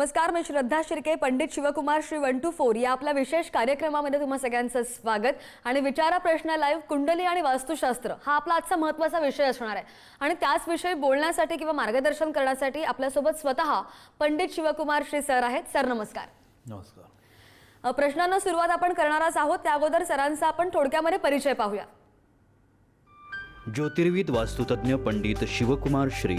नमस्कार मी Shraddha Shirke Pandit Shivkumar Shri one two four. या आपल्या विशेष कार्यक्रमामध्ये तुम्हा सगळ्यांचं स्वागत आणि विचारा प्रश्न लाईव्ह कुंडली आणि वास्तुशास्त्र हा आपला आजचा महत्त्वाचा विषय असणार आहे. आणि त्याच विषयी बोलण्यासाठी किंवा मार्गदर्शन करण्यासाठी आपल्यासोबत स्वतः पंडित शिवकुमार श्री सर आहेत. सर नमस्कार. नमस्कार. प्रश्नांना सुरुवात आपण करणारच आहोत. त्या अगोदर सरांचा आपण थोडक्यामध्ये परिचय पाहूया. ज्योतिर्विद वास्तुतज्ञ पंडित शिवकुमार श्री.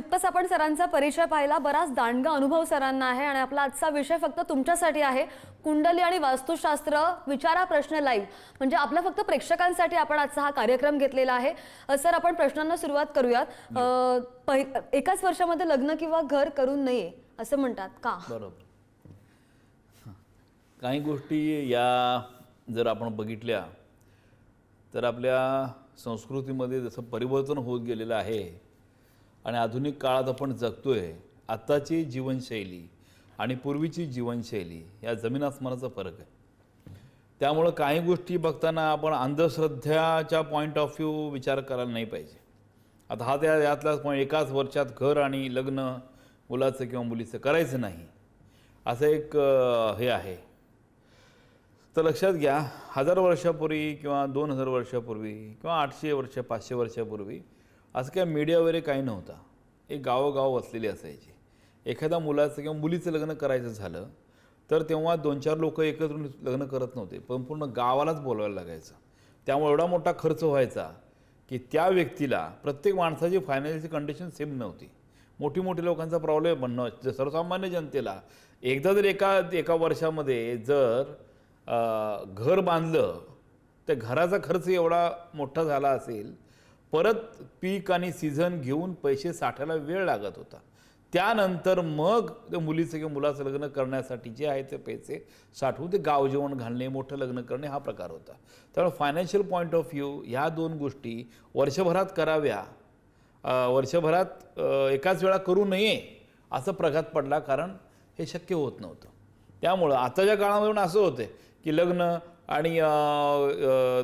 नुकताच आपण सरांचा परिचय पाहिला. बराच दांडगा अनुभव सरांना आहे आणि आपला आजचा विषय फक्त तुमच्यासाठी आहे. कुंडली आणि वास्तुशास्त्र विचारा प्रश्न लाईव्ह म्हणजे आपल्या फक्त प्रेक्षकांसाठी आपण आजचा हा कार्यक्रम घेतलेला आहे. सर आपण प्रश्नांना सुरुवात करूयात. एकाच वर्षामध्ये लग्न किंवा घर करू नये असं म्हणतात का? बरोबर. काही गोष्टी या जर आपण बघितल्या तर आपल्या संस्कृतीमध्ये जसं परिवर्तन होत गेलेलं आहे आणि आधुनिक काळात आपण जगतोय आत्ताची जीवनशैली आणि पूर्वीची जीवनशैली या जमीन आसमानाचा फरक आहे. त्यामुळं काही गोष्टी बघताना आपण अंधश्रद्धाच्या पॉईंट ऑफ व्ह्यू विचार करायला नाही पाहिजे. आता हा त्या यातलाच पण एकाच वर्षात घर आणि लग्न मुलाचं किंवा मुलीचं करायचं नाही असं एक हे आहे. तर लक्षात घ्या हजार वर्षापूर्वी किंवा दोन हजार वर्षापूर्वी किंवा आठशे वर्ष पाचशे वर्षापूर्वी असं काय मीडिया वगैरे काही नव्हता. एक गावोगाव वसलेली असायची. एखाद्या मुलाचं किंवा मुलीचं लग्न करायचं झालं तर तेव्हा दोन चार लोक एकत्र लग्न करत नव्हते. पण पूर्ण गावालाच बोलवायला लागायचं. त्यामुळे एवढा मोठा खर्च व्हायचा की त्या व्यक्तीला प्रत्येक माणसाची फायनान्शियल कंडिशन सेम नव्हती. मोठी मोठी लोकांचा प्रॉब्लेम म्हणणं. सर्वसामान्य जनतेला एकदा जर एका एका वर्षामध्ये जर घर बांधलं त्या घराचा खर्च एवढा मोठा झाला असेल परत पीक आणि सीझन घेऊन पैसे साठायला वेळ लागत होता. त्यानंतर मग त्या मुलीचं किंवा मुलाचं लग्न करण्यासाठी जे आहे ते पैसे साठवून ते गाव जेवण घालणे मोठं लग्न करणे हा प्रकार होता. त्यामुळे फायनान्शियल पॉईंट ऑफ व्ह्यू ह्या दोन गोष्टी वर्षभरात कराव्या. वर्षभरात एकाच वेळा करू नये असं प्रघात पडला कारण हे शक्य होत नव्हतं. त्यामुळं आताच्या काळामध्ये असं होतं की लग्न आणि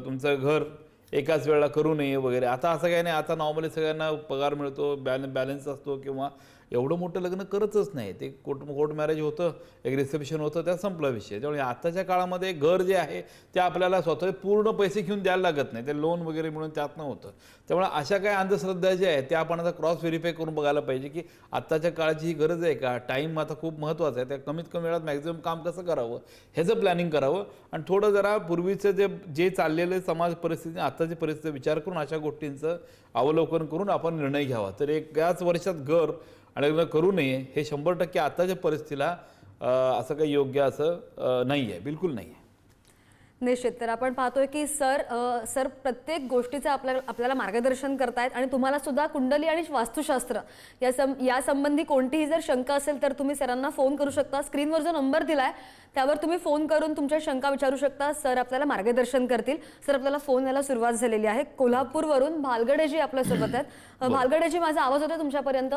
तुमचं घर एकाच वेळेला करू नये वगैरे. आता असं काही नाही. आता नॉर्मली सगळ्यांना पगार मिळतो बॅल बॅलन्स असतो किंवा एवढं मोठं लग्न करतच नाही. ते कोर्ट कोर्ट मॅरेज होतं एक रिसेप्शन होतं त्या संपला विषय. त्यामुळे आताच्या काळामध्ये घर जे आहे ते आपल्याला स्वतः पूर्ण पैसे घेऊन द्यायला लागत नाही. ते लोन वगैरे मिळून त्यातनं होतं. त्यामुळे अशा काही अंधश्रद्धा ज्या आहेत त्या आपण आता क्रॉस व्हेरीफाय करून बघायला पाहिजे की आत्ताच्या काळाची ही गरज आहे का? टाईम आता खूप महत्त्वाचा आहे. त्या कमीत कमी वेळात मॅक्झिमम काम कसं करावं? ह्याचं प्लॅनिंग करावं. आणि थोडं जरा पूर्वीचं जे जे चाललेलं समाज परिस्थिती आत्ताची परिस्थिती विचार करून अशा गोष्टींचं अवलोकन करून आपण निर्णय घ्यावा. तर एक याच वर्षात घर आणि लग्न करू नये हे शंभर टक्के आत्ताच्या परिस्थितीला असं काही योग्य असं नाही आहे बिलकुल नाही आहे निश्चित. तर आपण पाहतोय की सर अ, सर प्रत्येक गोष्टीचं आपल्याला आपल्याला मार्गदर्शन करतायत आणि तुम्हाला सुद्धा कुंडली आणि वास्तुशास्त्र या सं या संबंधी कोणतीही जर शंका असेल तर तुम्ही सरांना फोन करू शकता. स्क्रीनवर जो नंबर दिलाय त्यावर तुम्ही फोन करून तुमच्या शंका विचारू शकता. सर आपल्याला मार्गदर्शन करतील. सर आपल्याला फोन यायला सुरुवात झालेली आहे. कोल्हापूरवरून भालगडेजी आपल्यासोबत आहेत. भालगडेजी माझा आवाज होता तुमच्यापर्यंत?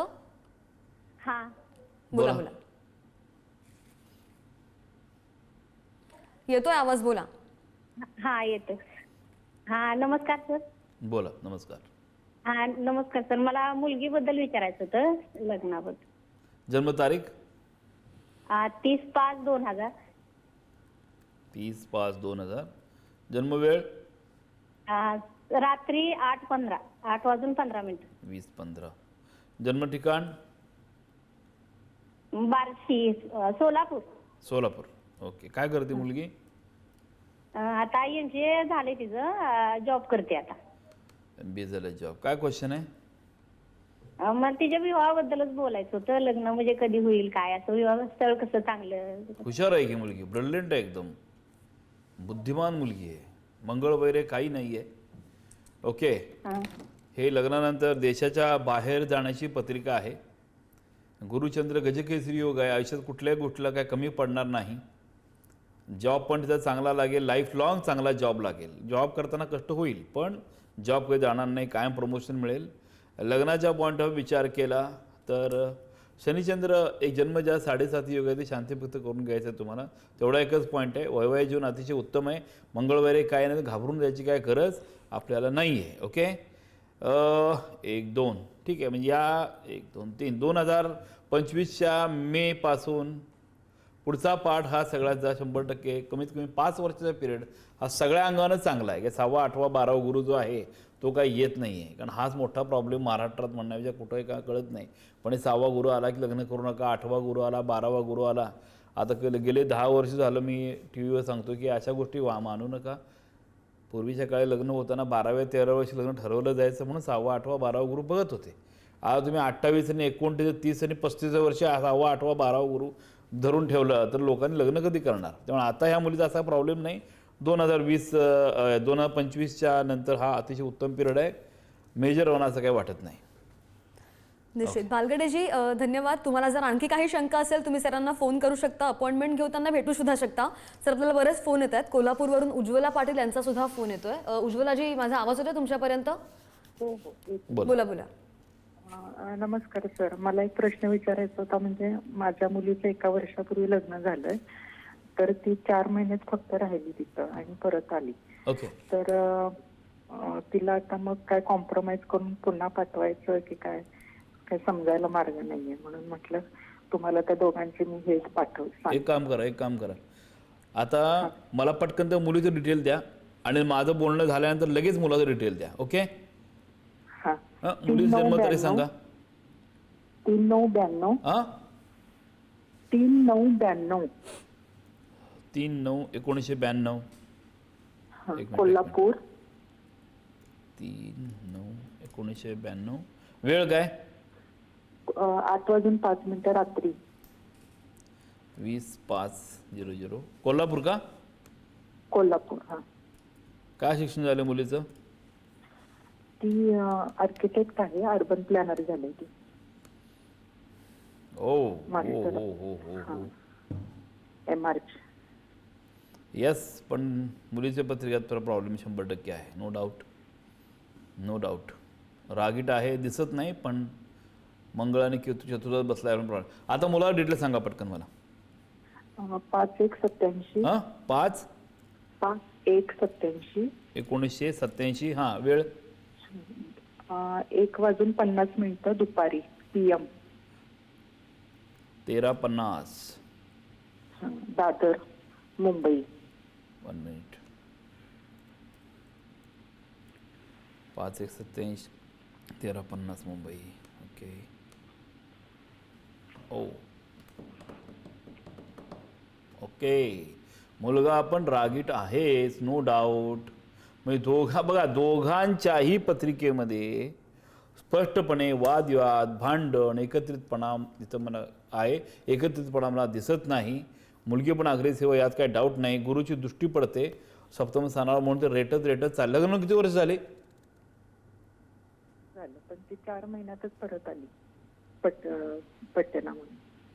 हा. बोला. बोला. येतोय आवाज बोला. हा येते हा नमस्कार सर. बोला नमस्कार. हा नमस्कार सर. मला मुलगीबद्दल विचारायचं होतं लग्नाबद्दल. जन्मतारीख? आ, तीस पाच दोन हजार. तीस पाच दोन हजार. जन्मवेळ? आ, रात्री आठ पंधरा आठ वाजून पंधरा मिनिट. वीस पंधरा. जन्म ठिकाण बार्शी अ, सोलापूर. सोलापूर. ओके. काय करते मुलगी? अ, आता एम सी झाले तिचं. जॉब करते आता. एम बी झालं जॉब काय क्वेश्चन आहे? अ, मग तिच्या विवाहाबद्दलच बोलायचं होतं. लग्न म्हणजे कधी होईल काय? असं विवाह स्थळ कसं चांगलं? हुशार आहे की मुलगी? ब्रिलियंट आहे एकदम. बुद्धिमान मुलगी आहे. मंगळ वगैरे काही नाही आहे ओके. हा. हे लग्नानंतर देशाच्या बाहेर जाण्याची पत्रिका आहे. गुरुचंद्र गजकेसरी हो योग आहे आयुष्यात कुठल्याही गोष्टीला काय कमी पडणार नाही. जॉब पण तिचा चांगला लागेल लाईफ लॉंग चांगला जॉब लागेल. जॉब करताना कष्ट होईल पण जॉब काही जाणार नाही कायम प्रमोशन मिळेल. लग्नाच्या पॉईंट ऑफ विचार केला तर शनिचंद्र एक जन्म ज्या साडेसाती योग आहे ते शांतीभक्त करून घ्यायचं आहे तुम्हाला. तेवढा एकच पॉईंट आहे वैवाहिक जीवन अतिशय उत्तम आहे. मंगळवारी काय नाही घाबरून जायची काय गरज आपल्याला नाही आहे ओके एक दोन. ठीक आहे म्हणजे या एक दोन तीन. दोन हजार पंचवीसच्या मेपासून पुढचा पाठ हा सगळ्याचा शंभर टक्के कमीत कमी पाच वर्षाचा पिरियड हा सगळ्या अंगानं चांगला आहे. की सहावा आठवा बारावा गुरु जो आहे तो काही येत नाही आहे कारण हाच मोठा प्रॉब्लेम महाराष्ट्रात म्हणण्यापेक्षा कुठंही का कळत नाही. पण सहावा गुरु आला की लग्न करू नका आठवा गुरु आला बारावा गुरु आला. आता गेले दहा वर्ष झालं मी टी व्हीवर सांगतो की अशा गोष्टी वा मानू नका. पूर्वीच्या काळी लग्न होताना बाराव्या तेराव्या वर्षी लग्न ठरवलं जायचं म्हणून सहावा आठवा बारावा गुरु बघत होते. आज तुम्ही अठ्ठावीस आणि एकोणतीस तीस आणि पस्तीस वर्षी सहावा आठवा बारावा गुरु धरून ठेवलं तर लोकांनी लग्न कधी करणार? त्यामुळे आता ह्या मुलीचा असा प्रॉब्लेम नाही. दोन हजार वीस दोन हजार पंचवीसच्या नंतर हा अतिशय उत्तम पिरियड आहे. मेजर होण्याचं काही वाटत नाही. निश्चित. भालगडेजी धन्यवाद. तुम्हाला जर आणखी काही शंका असेल तुम्ही सरांना फोन करू शकता अपॉइंटमेंट घेऊ त्यांना भेटू सुद्धा शकता. सर आपल्याला बरेच फोन येत आहेत. कोल्हापूरवरून उज्ज्वला पाटील यांचा सुद्धा फोन येतोय. उज्ज्वलाजी माझा आवाज होतोय तुमच्यापर्यंत? हो हो. बोला. बोला नमस्कार सर. मला एक प्रश्न विचारायचा होता म्हणजे माझ्या मुलीचं एका वर्षापूर्वी लग्न झालंय तर ती चार महिन्यात फक्त राहिली तिथं आणि परत आली. ओके. तर तिला आता मग काय कॉम्प्रोमाइज करून पुन्हा पाठवायचं की काय? काय समजायला मार्ग नाहीये. म्हणून म्हटलं तुम्हाला त्या दोघांचे मी हेच पाठव एक काम करा एक काम करा. आता मला पटकन त्या मुलीचं डिटेल द्या आणि माझं बोलणं झाल्यानंतर लगेच मुलाचं डिटेल द्या ओके हा. हा, मुलीचा जन्म तरी सांगा. तीन नऊ ब्याण्णव. हा? तीन नऊ ब्याण्णव. तीन नऊ एकोणीसशे ब्याण्णव. हा, मिनिट, एक कोल्हापूर. तीन नऊ एकोणीसशे ब्याण्णव. वेळ काय? आठ वाजून पाच मिनिटं रात्री. वीस पाच झिरो झिरो. कोल्हापूर का? कोल्हापूर हा. काय शिक्षण झालं मुलीचं? ती आर्किटेक्ट आहे अर्बन प्लॅनर झाली ती. ओ हो. हो हो हो एम आर येस पण मुलीच्या पत्रिकेत थोडा प्रॉब्लेम शंभर टक्के आहे. नो डाऊट नो डाऊट रागीट आहे दिसत नाही पण मंगळ आणि केतू चतुर्थ बसला आहे प्रॉब्लेम आता मुलाला डिटेल सांगा पटकन मला. पाच एक सत्याऐंशी हां? पाच? पाच एक सत्याऐंशी एकोणीसशे सत्याऐंशी हां वेळ? एक वाजून पन्नास मिनिटं दुपारी पी एम तेरा पन्नास. दादर मुंबई. वन मिनिट पाच एक सत्याऐंशी तेरा पन्नास मुंबई. ओके ओ. ओके मुलगा पण रागीट आहेच नो डाऊट म्हणजे दोघा बघा दोघांच्याही पत्रिकेमध्ये स्पष्टपणे वादविवाद भांडण एकत्रितपणा तिथं मला आहे. एकत्रितपणा मला दिसत नाही. मुलगी पण अग्रेसिव्ह यात काही डाऊट नाही. गुरुची दृष्टी पडते. सप्तम स्थानावर म्हणून ते रेटच रेटच चाललं. लग्न किती वर्ष झाले? झालं पण ती चार महिन्यातच परत आली. पट म्हणून.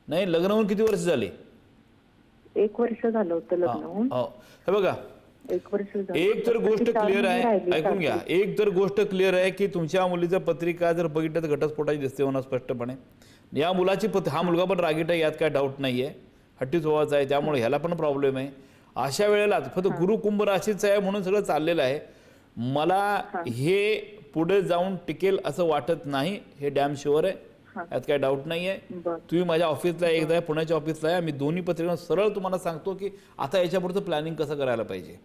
नाही लग्न होऊन किती वर्ष झाले? एक वर्ष झालं होतं लग्न होऊन. हो. हे बघा एक वर्ष झालं एक तर. गोष्ट क्लिअर आहे राहिली ऐकून घ्या. एक तर गोष्ट क्लिअर आहे की तुमच्या मुलीचं पत्रिका जर बघितलं तर घटस्फोटाची दिसते म्हणा स्पष्टपणे. या मुलाची पत हा मुलगा पण रागीट आहे यात काय डाऊट नाही आहे हट्टी स्वभावाचा आहे त्यामुळे ह्याला पण प्रॉब्लेम आहे. अशा वेळेला फक्त गुरु कुंभ राशीच आहे म्हणून सगळं चाललेलं आहे. मला हे. पुढे जाऊन टिकेल असं वाटत नाही हे डॅम शुअर आहे. यात काय डाऊट नाही आहे. तुम्ही माझ्या ऑफिसला एकदा आहे, पुण्याच्या ऑफिसला आहे मी दोन्ही पत्रिका सरळ तुम्हाला सांगतो की आता याच्यापुढचं प्लॅनिंग कसं करायला पाहिजे.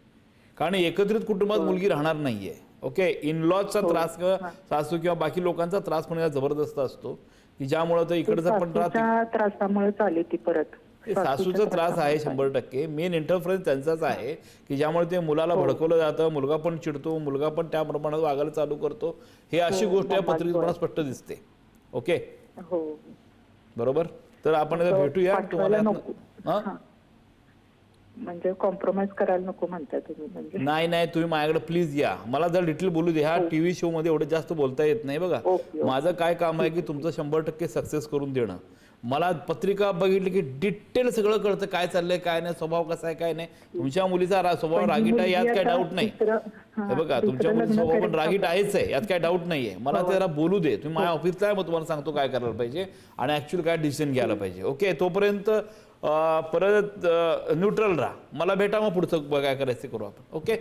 कारण एकत्रित कुटुंबात मुलगी राहणार नाहीये. ओके इन लॉजचा त्रास किंवा सासू किंवा बाकी लोकांचा त्रास पण जबरदस्त असतो. की ज्यामुळे तो इकडचा पण त्रास त्रासामुळे आली ती परत. हे सासूचा त्रास आहे शंभर टक्के. मेन इंटरफरन्स त्यांचाच आहे की ज्यामुळे ते मुलाला भडकवलं जातं मुलगा पण चिडतो मुलगा पण त्या प्रमाणात वागायला चालू करतो. हे अशी गोष्ट या पत्रिकेत मला स्पष्ट दिसते. ओके हो. बरोबर? तर आपण आता भेटूया. तुम्हाला. हा? म्हणजे कॉम्प्रोमाइज करायला नको म्हणताय तुम्ही म्हणजे. नाही नाही तुम्ही माझ्याकडे प्लीज या. मला जर डिटेल बोलू दे. ह्या टीव्ही शो मध्ये एवढं जास्त बोलता येत नाही बघा. ओके, माझं काय काम आहे की तुमचं शंभर टक्के सक्सेस करून देणं. मला पत्रिका बघितली की डिटेल सगळं कळतं काय चाललंय काय नाही स्वभाव कसा आहे काय नाही. तुमच्या मुलीचा रा- स्वभाव ही रागीट आहे यात काय डाऊट नाही. हा, हे बघा तुमच्या मुलीचा स्वभाव पण रागीट आहेच आहे यात काय डाऊट नाहीये मला हो. त्याला बोलू दे तुम्ही माझ्या ऑफिसला आहे मग तुम्हाला सांगतो काय करायला पाहिजे आणि ऍक्च्युअली काय डिसिजन घ्यायला पाहिजे. ओके तोपर्यंत परत न्यूट्रल राहा. मला भेटा मग पुढचं काय करायचं करू आपण. ओके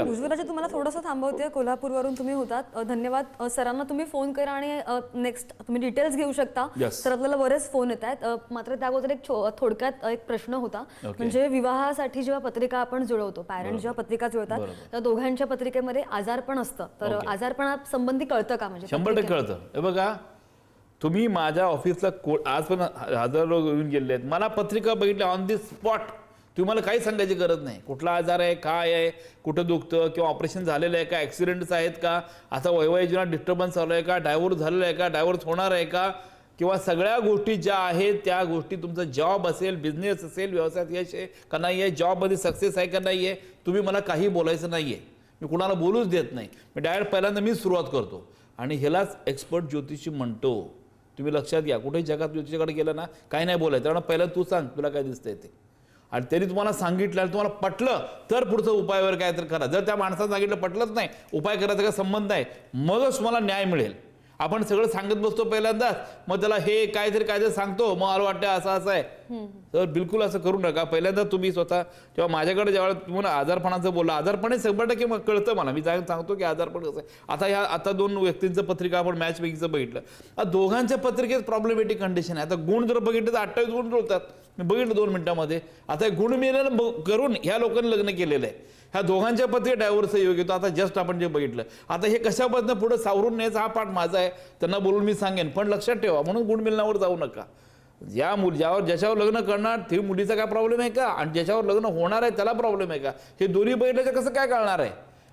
उज्ज्वलाजी तुम्हाला थोडंसं थांबवते. कोल्हापूरवरून तुम्ही होतात. धन्यवाद. सरांना तुम्ही फोन करा आणि नेक्स्ट तुम्ही डिटेल्स घेऊ शकता. तर आपल्याला बरेच फोन येत आहेत. मात्र त्या अगोदर एक थोडक्यात एक प्रश्न होता. म्हणजे विवाहासाठी जेव्हा पत्रिका आपण जुळवतो पॅरेंट जेव्हा पत्रिका जुळतात तर दोघांच्या पत्रिकेमध्ये आजारपण असतं. तर. आजारपणा संबंधी कळतं का म्हणजे शंभर टक्के कळतं. हे बघा तुम्ही माझ्या ऑफिसला आज पण हजार लोक येऊन गेले आहेत. मला पत्रिका बघितल्या ऑन दी स्पॉट तुम्हाला काही सांगायची गरज नाही. कुठला आजार आहे काय आहे कुठं दुखतं किंवा ऑपरेशन झालेलं आहे का ॲक्सिडेंट्स आहेत का असा वैवाहिक जीवनात डिस्टर्बन्स चालू आहे का डायव्होर्स झालेला आहे का डायव्होर्स होणार आहे का किंवा सगळ्या गोष्टी ज्या आहेत त्या गोष्टी तुमचा जॉब असेल बिझनेस असेल व्यवसायात यश आहे का नाही आहे जॉबमध्ये सक्सेस आहे का नाही आहे तुम्ही मला काही बोलायचं नाही आहे. मी कुणाला बोलूच देत नाही. मी डायरेक्ट पहिल्यांदा मीच सुरुवात करतो. आणि ह्यालाच एक्सपर्ट ज्योतिषी म्हणतो. तुम्ही लक्षात घ्या कुठेही जगात ज्योतिषाकडे गेलं ना काही नाही बोलायचं. कारण पहिलं तू सांग तुला काय दिसतंय ते. आणि त्यांनी तुम्हाला सांगितलं आणि तुम्हाला पटलं तर पुढचं उपायावर काय तर करा. जर त्या माणसानं सांगितलं पटलंच नाही. उपाय करायचा काय संबंध नाही. मगच तुम्हाला न्याय मिळेल. आपण सगळं सांगत बसतो पहिल्यांदाच. मग त्याला हे काहीतरी काहीतरी सांगतो. मग मला वाटतं असं असं आहे. तर बिलकुल असं करू नका. पहिल्यांदा तुम्ही स्वतः किंवा माझ्याकडे जेव्हा तुम्हाला आजारपणाचं बोलला आजारपणे शंभर टक्के मग कळतं मला. मी सांगतो की आजारपण कसं आहे. आता ह्या आता दोन व्यक्तींचं पत्रिका आपण मॅच पैकीचं बघितलं. दोघांच्या पत्रिकेत प्रॉब्लेमॅटिक कंडिशन आहे. आता गुण जर बघितलं तर अठ्ठावीस गुण जुळतात. मी बघितलं दोन मिनिटामध्ये. आता गुण मिळालं करून ह्या लोकांनी लग्न केलेलं आहे. ह्या दोघांच्या पत्रिका डायव्हर्स योग येतो आता जस्ट आपण जे बघितलं. आता हे कशापासून पुढे सावरून न्यायचा हा पाठ माझा आहे. त्यांना बोलून मी सांगेन. पण लक्षात ठेवा म्हणून गुण मिळण्यावर जाऊ नका. ज्या मुल ज्यावर ज्याच्यावर लग्न करणार ते मुलीचा काय प्रॉब्लेम आहे का? आणि ज्याच्यावर लग्न होणार आहे त्याला प्रॉब्लेम आहे का? हे दोन्ही बघितल्याचं कसं काय कळणार आहे?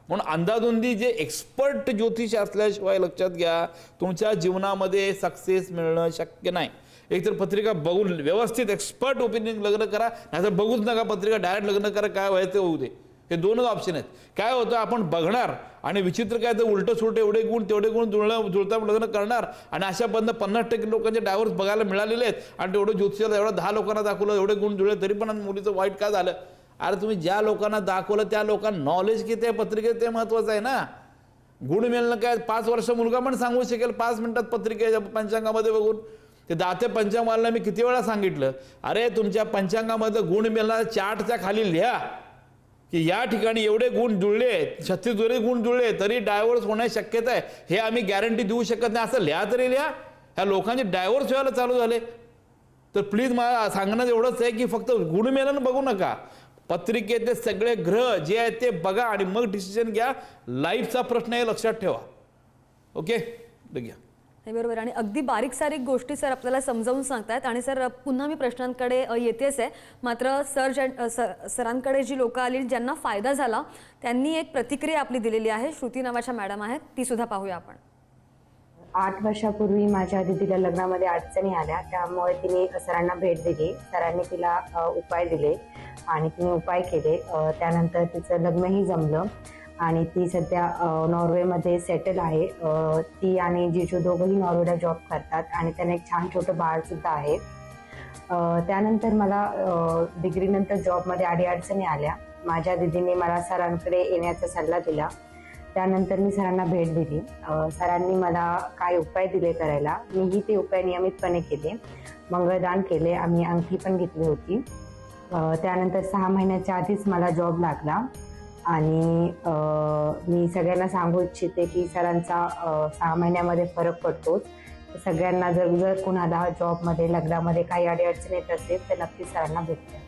म्हणून अंदाधुंदी जे एक्सपर्ट ज्योतिष असल्याशिवाय लक्षात घ्या तुमच्या जीवनामध्ये सक्सेस मिळणं शक्य नाही. एकतर पत्रिका बघून व्यवस्थित एक्सपर्ट ओपिनियन लग्न करा नाहीतर बघूच नका पत्रिका डायरेक्ट लग्न करा काय व्हायचं होऊ दे. हे दोनच ऑप्शन आहेत. काय होतं आपण बघणार आणि विचित्र काय तर उलटं सुलटं एवढे गुण तेवढे गुण जुळणं जुळता लग्न करणार आणि अशा बंद पन्नास टक्के लोकांचे डायव्हर्स बघायला मिळालेले आहेत आणि तेवढं ज्योतिषाला एवढं दहा लोकांना दाखवलं एवढे गुण जुळले तरी पण मुलीचं वाईट का झालं? अरे तुम्ही ज्या लोकांना दाखवलं त्या लोकांना नॉलेज किती आहे पत्रिकेत ते महत्वाचं आहे ना. गुण मिळणं काय पाच वर्ष मुलगा पण सांगू शकेल पाच मिनिटात पत्रिकेच्या पंचांगामध्ये बघून. ते दाते पंचांगाला मी किती वेळा सांगितलं अरे तुमच्या पंचांगामध्ये गुण मिळणार चार्टच्या खाली लिहा. की या ठिकाणी एवढे गुण जुळले छत्तीस जरी गुण जुळले तरी डायव्हर्स होण्याची शक्यता आहे. हे आम्ही गॅरंटी देऊ शकत नाही. असं लिहा तरी लिहा. ह्या लोकांचे डायव्हर्स व्हायला चालू झाले. तर प्लीज मला सांगण्यात एवढंच आहे की फक्त गुणमेलन बघू नका. पत्रिकेतले सगळे ग्रह जे आहेत ते बघा आणि मग डिसिजन घ्या. लाईफचा प्रश्न आहे लक्षात ठेवा. ओके घ्या नाही बरोबर. आणि अगदी बारीक सारीक गोष्टी सर आपल्याला समजावून सांगतायत. आणि सर पुन्हा मी प्रश्नांकडे येतेच आहे. मात्र सर ज्या सर- सरांकडे जी लोकं आली ज्यांना फायदा झाला त्यांनी एक प्रतिक्रिया आपली दिलेली आहे. श्रुती नावाच्या मॅडम आहेत. ती सुद्धा पाहूया आपण. आठ वर्षापूर्वी माझ्या दिदीला लग्नामध्ये अडचणी आल्या. त्यामुळे तिने सरांना भेट दिली. सरांनी तिला उपाय दिले. आणि तिने उपाय केले. त्यानंतर तिचं लग्नही जमलं. आणि ती सध्या नॉर्वेमध्ये सेटल आहे. ती आणि जिजू दोघंही नॉर्वेला जॉब करतात आणि त्यांना एक छान छोटं बाळसुद्धा आहे. त्यानंतर मला डिग्रीनंतर जॉबमध्ये अडीअडचणी आल्या. माझ्या दिदीने मला सरांकडे येण्याचा सल्ला दिला. त्यानंतर मी सरांना भेट दिली. सरांनी मला काय उपाय दिले करायला मीही ते उपाय नियमितपणे केले. मंगळदान केले आम्ही अंगठी पण घेतली होती. त्यानंतर सहा महिन्याच्या आधीच मला जॉब लागला. आणि अ, मी सगळ्यांना सांगू इच्छिते की सरांचा सहा महिन्यामध्ये फरक पडतोच. सगळ्यांना जर जर कुणाला जॉबमध्ये लग्नामध्ये काही अडीअडचण येत असेल तर नक्की सरांना भेटते.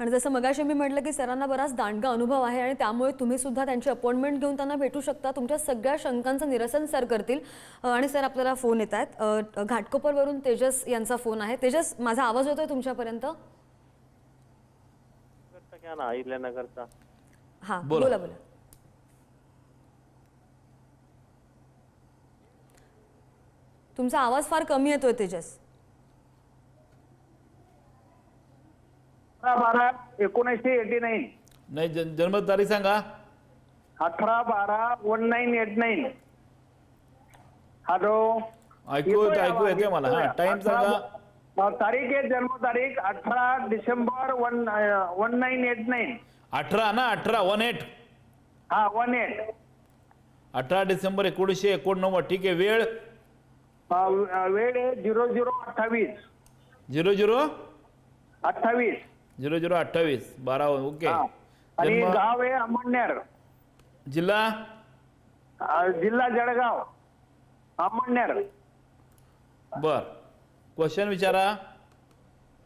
आणि जसं मगाशी मी म्हटलं की सरांना बराच दांडगा अनुभव आहे आणि त्यामुळे तुम्ही सुद्धा त्यांची अपॉइंटमेंट घेऊन त्यांना भेटू शकता. तुमच्या सगळ्या शंकांचं निरसन सर करतील. आणि सर आपल्याला फोन येत आहेत. घाटकोपरवरून तेजस यांचा फोन आहे. तेजस माझा आवाज होतोय तुमच्यापर्यंत? हां बोला. बोला बोला. तुमचा आवाज फार कमी येतोय तेजस. अठरा बारा एकोणीसशे एटी नाईन. नाही जन जन्मतारीख सांगा. अठरा बारा one nine eight nine hello ऐकू येतोय ऐकू येते मला. हा टाइम सांगा. तारीख आहे जन्मतारीख. अठरा December one one nine eight nine अठरा ना अठरा वन एट हा वन एट अठरा डिसेंबर एकोणीसशे एकोणनव्वद ठीक आहे वेळ? वेळ आहे झिरो झिरो अठ्ठावीस. Zero zero? अठ्ठावीस. झिरो झिरो अठ्ठावीस. बारा ओके. हा. आणि जन्म गाव आहे अमळनेर. जिल्हा? अ, जिल्हा जळगाव. अमळनेर. बर. क्वेश्चन विचारा.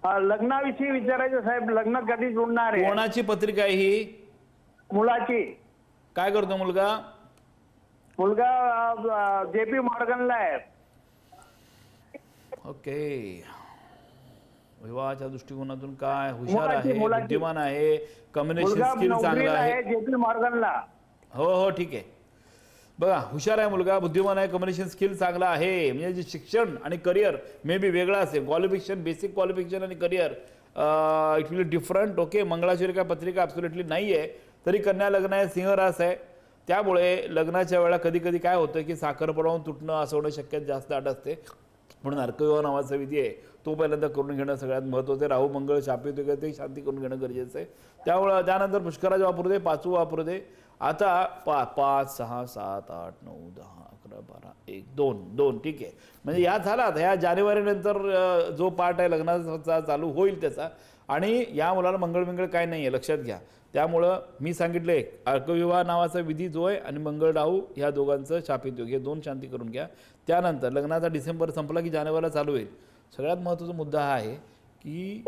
लग्नाविषयी विचारायचं साहेब लग्न कधी जुळणार आहे? कोणाची पत्रिका आहे ही? मुलाची. काय करतो मुलगा? मुलगा जे पी मॉर्गनला आहे. ओके. विवाहाच्या दृष्टिकोनातून काय हुशार मुलाची- आहे मुलाची. बुद्धिमान आहे कम्युनिकेशन मुलगा स्किल चांगला नोकरीला आहे? आहे जे पी मॉर्गनला. हो हो ठीक आहे. बघा हुशार आहे मुलगा बुद्धिमान आहे कम्युनिकेशन स्किल चांगला आहे. म्हणजे जे शिक्षण आणि करिअर मे बी वेगळं असेल. क्वालिफिकेशन बेसिक क्वालिफिकेशन आणि career it will different okay मंगळाश्वरी काय पत्रिका ॲब्सोल्युटली नाही आहे तरी कन्या लग्न आहे सिंहरास आहे. त्यामुळे लग्नाच्या वेळा कधी कधी काय होतं की साखरपुडावून तुटणं असं होणं शक्यत जास्त आठ असते. म्हणून अर्कविवाह नावाचा विधी आहे. तो पहिल्यांदा करून घेणं सगळ्यात महत्त्वाचं आहे. राहू मंगळ शापित वगैरे ते शांती करून घेणं गरजेचं आहे. त्यामुळं त्यानंतर पुष्कराज वापरू दे पाचू वापरू दे. आता पा पाच सहा सात आठ नऊ दहा अकरा बारा एक दोन दोन ठीक आहे. म्हणजे या झाला ह्या जानेवारीनंतर जो पार्ट आहे लग्नाचा चालू होईल त्याचा. आणि या मुलाला मंगळविंगळ काय नाही आहे लक्षात घ्या. त्यामुळं मी सांगितलं एक अर्कविवाह नावाचा विधी जो आहे आणि मंगळ राहू ह्या दोघांचं शापित योग हे दोन शांती करून घ्या. त्यानंतर लग्नाचा डिसेंबर संपला की जानेवारीला चालू होईल. सगळ्यात महत्त्वाचा मुद्दा हा आहे की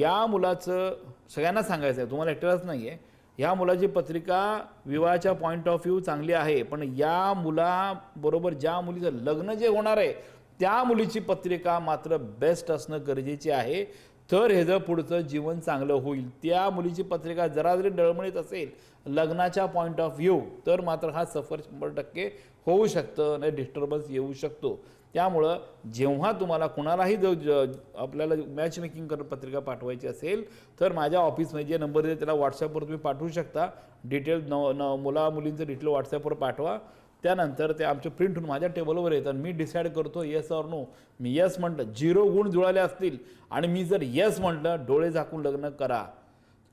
या मुलाचं सगळ्यांना सांगायचं आहे तुम्हाला एकट्यालाच नाही आहे ह्या मुलाची पत्रिका विवाहाच्या पॉईंट ऑफ व्ह्यू चांगली आहे पण या मुलाबरोबर ज्या मुलीचं लग्न जे होणार आहे त्या मुलीची पत्रिका मात्र बेस्ट असणं गरजेचे आहे. तर हे जर पुढचं जीवन चांगलं होईल त्या मुलीची पत्रिका जरा जरी डळमळीत असेल लग्नाच्या पॉईंट ऑफ व्ह्यू तर मात्र हा सफर शंभर टक्के होऊ शकतं नाही डिस्टर्बन्स येऊ शकतो. त्यामुळं जेव्हा तुम्हाला कुणालाही जो ज- आपल्याला मॅच मेकिंग कर पत्रिका पाठवायची असेल तर माझ्या ऑफिसमध्ये जे नंबर आहे त्याला व्हॉट्सअपवर तुम्ही पाठवू शकता. डिटेल न न मुला मुलींचं डिटेल व्हॉट्सअपवर पाठवा. त्यानंतर ते आमचे प्रिंट होऊन माझ्या टेबलवर येतात. मी डिसाईड करतो येस ऑर नो मी येस म्हटलं झिरो गुण जुळाले असतील. आणि मी जर येस म्हटलं डोळे झाकून लग्न करा.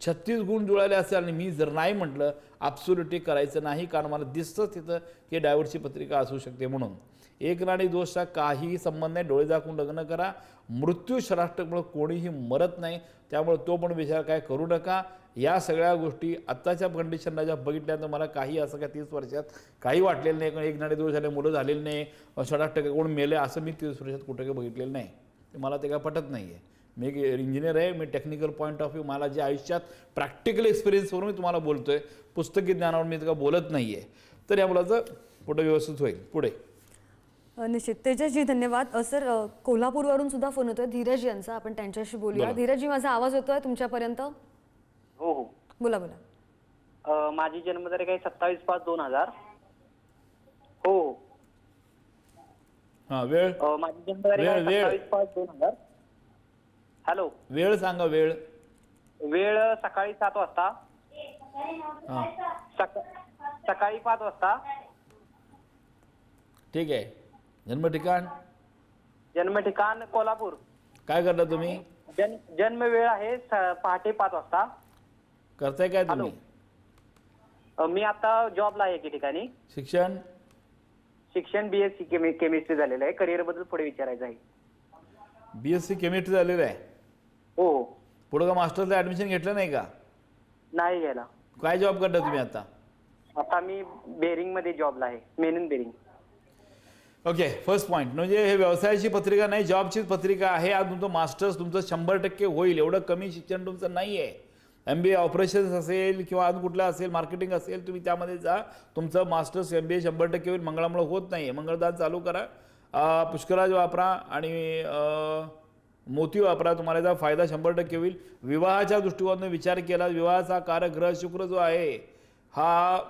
छत्तीस गुण जुळाले असेल आणि मी जर नाही म्हटलं ॲब्सोल्युटली करायचं नाही कारण मला दिसतं तिथं की डायव्हर्सची पत्रिका असू शकते म्हणून. एक नाणी दोषचा काहीही संबंध नाही डोळे दाखवून लग्न करा. मृत्यू शराष्ट्रमुळं कोणीही मरत नाही त्यामुळे तो पण विचार काय करू नका. या सगळ्या गोष्टी आत्ताच्या कंडिशनला ज्या बघितल्यानंतर मला काही असं काय तीस वर्षात काही वाटलेलं नाही कारण एक नाणे दोष झाले मुलं झालेली नाही षडाठ टक्के कोण मेले असं मी तीस वर्षात कुठं काही बघितलेलं नाही. ते मला ते काय पटत नाही आहे मी एक इंजिनियर आहे मी टेक्निकल पॉईंट ऑफ व्ह्यू मला जे आयुष्यात प्रॅक्टिकल एक्सपिरियन्सवरून मी तुम्हाला बोलतो आहे पुस्तकी ज्ञानावर मी का बोलत नाही आहे तर या मुलाचं पुढे व्यवस्थित होईल. पुढे. निश्चित. तेजसजी धन्यवाद. अ, सर कोल्हापूरवरून सुद्धा फोन येतोय धीरज यांचा आपण त्यांच्याशी बोलूया. बोला. धीरजजी माझा आवाज येतोय तुमच्यापर्यंत? हो हो. बोला बोला. अ, माझी जन्मतारीख आहे सत्तावीस पाच दोन हजार. हो हां. वेळ? अ, माझी जन्मतारीख. सत्तावीस पाच दोन हजार. हॅलो. वेळ सांगा वेळ. वेळ सकाळी सात वाजता. हां. सका- सकाळी पाच वाजता. ठीक आहे. जन्म ठिकाण? जन्म ठिकाण कोल्हापूर. काय करता तुम्ही? जन जन्म वेळ आहे स- पहाटे पाच वाजता. करताय काय तुम्ही? अ, मी आता जॉबला आहे एके ठिकाणी. शिक्षण? शिक्षण बीएससी केमि केमिस्ट्री झालेलं आहे. करिअरबद्दल पुढे विचारायचं आहे. बी एस सी केमिस्ट्री झालेलं आहे. हो. पुढं का मास्टरचं ॲडमिशन घेतलं नाही का? नाही घ्यायला काय जॉब करता तुम्ही आता? आता मी बेरिंगमध्ये जॉबला आहे. Menon bearing okay first point म्हणजे हे व्यवसायाची पत्रिका नाही जॉबचीच पत्रिका आहे. आज तुमचं मास्टर्स तुमचं शंभर टक्के होईल. एवढं कमी शिक्षण तुमचं नाही आहे एम बी ए ऑपरेशन्स असेल किंवा अजून कुठलं असेल मार्केटिंग असेल तुम्ही त्यामध्ये जा. तुमचं मास्टर्स एम बी ए शंभर टक्के होईल. मंगळामुळं होत नाही आहे मंगळदान चालू करा. पुष्कराज वापरा आणि मोती वापरा तुम्हाला याचा फायदा शंभर टक्के होईल. विवाहाच्या दृष्टिकोनातून विचार केला विवाहाचा कारग्रह शुक्र जो आहे हा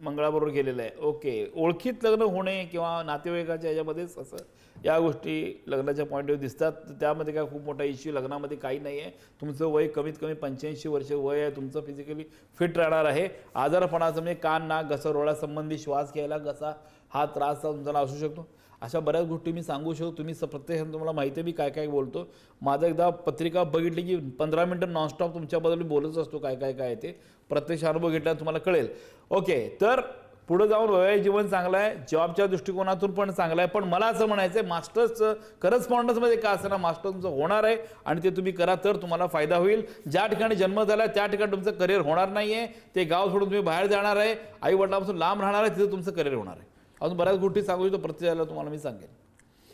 मंगळाबरोबर गेलेला आहे. ओके. ओळखीत लग्न होणे किंवा नातेवाईकाच्या याच्यामध्येच असं या गोष्टी लग्नाच्या पॉईंट ऑफ दिसतात. त्यामध्ये काय खूप मोठा इश्यू लग्नामध्ये काही नाही आहे तुमचं वय कमीत कमी पंच्याऐंशी वर्ष वय आहे तुमचं फिजिकली फिट राहणार आहे. आजारपणाचं म्हणजे कान नाक घसरोळासंबंधी श्वास घ्यायला घसा हा त्रास तुमचा असू शकतो. अशा बऱ्याच गोष्टी मी सांगू शकतो. तुम्ही स प्रत्येक तुम्हाला माहिती आहे मी काय काय बोलतो. माझं एकदा पत्रिका बघितली की पंधरा मिनटं नॉनस्टॉप तुमच्याबद्दल मी बोलत असतो काय काय काय आहे ते. प्रत्यक्ष अनुभव घेतला तुम्हाला कळेल. ओके तर पुढं जाऊन वैवाहिक जीवन चांगलं आहे. जॉबच्या दृष्टिकोनातून पण चांगलं आहे. पण मला असं म्हणायचं आहे मास्टर्सचं करस्पॉन्डन्समध्ये का असताना ना मास्टर तुमचं होणार आहे आणि ते तुम्ही करा तर तुम्हाला फायदा होईल. ज्या ठिकाणी जन्म झाला त्या ठिकाणी तुमचं करिअर होणार नाही आहे ते गाव सोडून तुम्ही बाहेर जाणार आहे. आई वडिलांपासून लांब राहणार आहे तिथं तुमचं करिअर होणार आहे. अजून बऱ्याच गोष्टी सांगू इच्छितो प्रत्येकाला तुम्हाला मी सांगेन.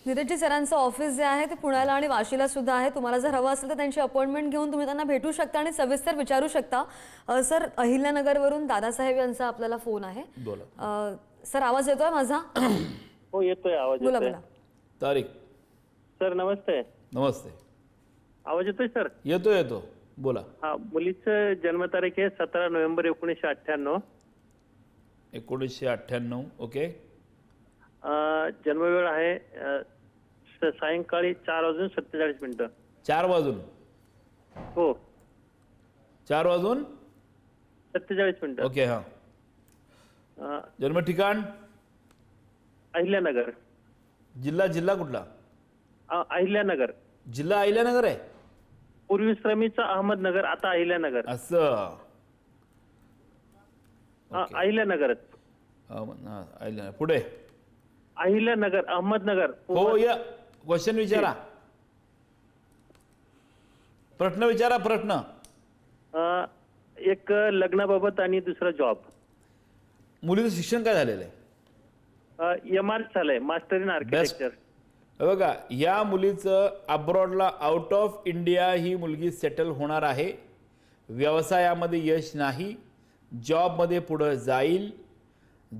नीरजजी सरांचं ऑफिस जे आहे ते पुण्याला आणि वाशीला सुद्धा आहे. तुम्हाला जर हवं असेल तर त्यांची अपॉइंटमेंट घेऊन तुम्ही त्यांना भेटू शकता आणि सविस्तर विचारू शकता. सर अहिल्यानगरवरून दादासाहेब यांचा आपल्याला फोन आहे. सर आवाज येतोय माझा? हो येतोय आवाज बोला येतोय. बोला. तारीख? सर नमस्ते. नमस्ते. आवाज येतोय सर? येतो येतो बोला. हा मुलीचं जन्मतारीख आहे सतरा नोव्हेंबर एकोणीसशे अठ्ठ्याण्णव. एकोणीसशे अठ्ठ्याण्णव ओके. जन्मवेळ आहे अं, सायंकाळी चार वाजून सत्तेचाळीस मिनिटं. चार वाजून? हो. चार वाजून? सत्तेचाळीस मिनिटं. ओके हां. अं, जन्म ठिकाण अहिल्यानगर. जिल्हा जिल्हा कुठला? अं, अहिल्यानगर. जिल्हा अहिल्यानगर आहे? पूर्वी श्रमीचं अहमदनगर आता अहिल्यानगर. असं. हा, अहिल्यानगरच. अं, हां, अहिल्या पुढे. अहिल्यानगर अहमदनगर. हो या क्वेश्चन विचारा. प्रश्न विचारा प्रश्न. अं, एक लग्नाबाबत आणि दुसरा जॉब मुलीचं शिक्षण काय झालेलं आहे? एम आर झालंय मास्टर इन आर्किटेक्चर हे बघा या मुलीचं अब्रॉडला आउट ऑफ इंडिया ही मुलगी सेटल होणार आहे. व्यवसायामध्ये यश नाही. जॉबमध्ये पुढं जाईल.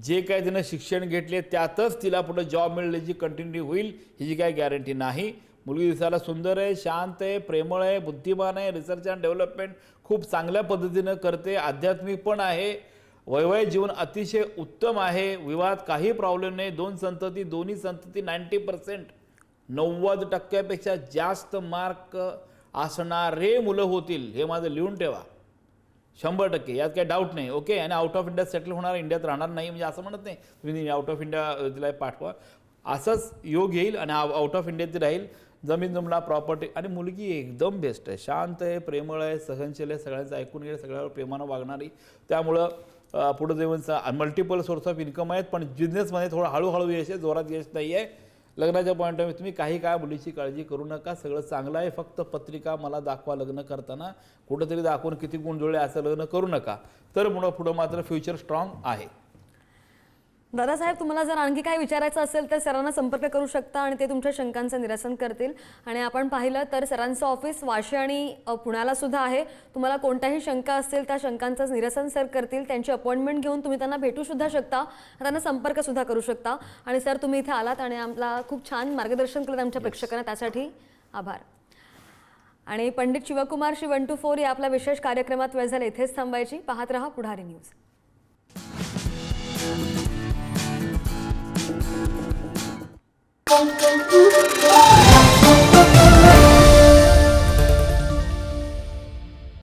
जे काय तिनं शिक्षण घेतले त्यातच तिला पुढं जॉब मिळण्याची कंटिन्यू होईल ह्याची काय गॅरंटी नाही. मुलगी दिसायला सुंदर आहे शांत आहे प्रेमळ आहे बुद्धिमान आहे रिसर्च अँड डेव्हलपमेंट खूप चांगल्या पद्धतीनं करते आध्यात्मिक पण आहे. वैवाहिक जीवन अतिशय उत्तम आहे. विवाहात काही प्रॉब्लेम नाही. दोन संतती दोन्ही संतती नाईंटी पर्सेंट नव्वद टक्क्यापेक्षा जास्त मार्क असणारे मुलं होतील. हे माझं लिहून ठेवा. शंभर टक्के. यात काही डाऊट नाही. ओके आणि आउट ऑफ इंडिया सेटल होणार इंडियात राहणार नाही. म्हणजे असं म्हणत नाही. तुम्ही आउट ऑफ इंडिया तिला पाठवा. असंच योग येईल आणि आउट ऑफ इंडियाची राहील. जमीन जमला प्रॉपर्टी आणि मुलगी एकदम बेस्ट आहे. शांत आहे प्रेमळ आहे सहनशील आहे. सगळ्यांचं ऐकून घेईल सगळ्यावर प्रेमानं वागणारी. त्यामुळं पुढं जेवणचा मल्टिपल सोर्स ऑफ इन्कम आहेत. पण बिझनेसमध्ये थोडं हळूहळू यश आहे. जोरात यश नाही आहे लग्नाच्या पॉईंट ऑफ तुम्ही काही काय मुलीची काळजी करू नका. सगळं चांगलं आहे. फक्त पत्रिका मला दाखवा लग्न करताना. कुठंतरी दाखवून किती गुण जुळले असं लग्न करू नका. तर मुळं पुढं मात्र फ्युचर स्ट्रॉंग आहे. दादासाहेब तुम्हाला जर आणखी काही विचारायचं असेल तर सरांना संपर्क करू शकता आणि ते तुमच्या शंकांचं निरसन करतील. आणि आपण पाहिलं तर सरांचं ऑफिस वाशी आणि पुण्याला सुद्धा आहे. तुम्हाला कोणत्याही शंका असतील त्या शंकांचं निरसन सर करतील. त्यांची अपॉइंटमेंट घेऊन तुम्ही त्यांना भेटू सुद्धा शकता. त्यांना संपर्क सुद्धा करू शकता. आणि सर तुम्ही इथे आलात आणि आम्हाला खूप छान मार्गदर्शन केलं आमच्या प्रेक्षकांना. त्यासाठी आभार. आणि Pandit Shivkumar Shri one two four या आपल्या विशेष कार्यक्रमात वेळ झाला. इथेच थांबायची. पाहत रहा Pudhari news. bom, bom, bom.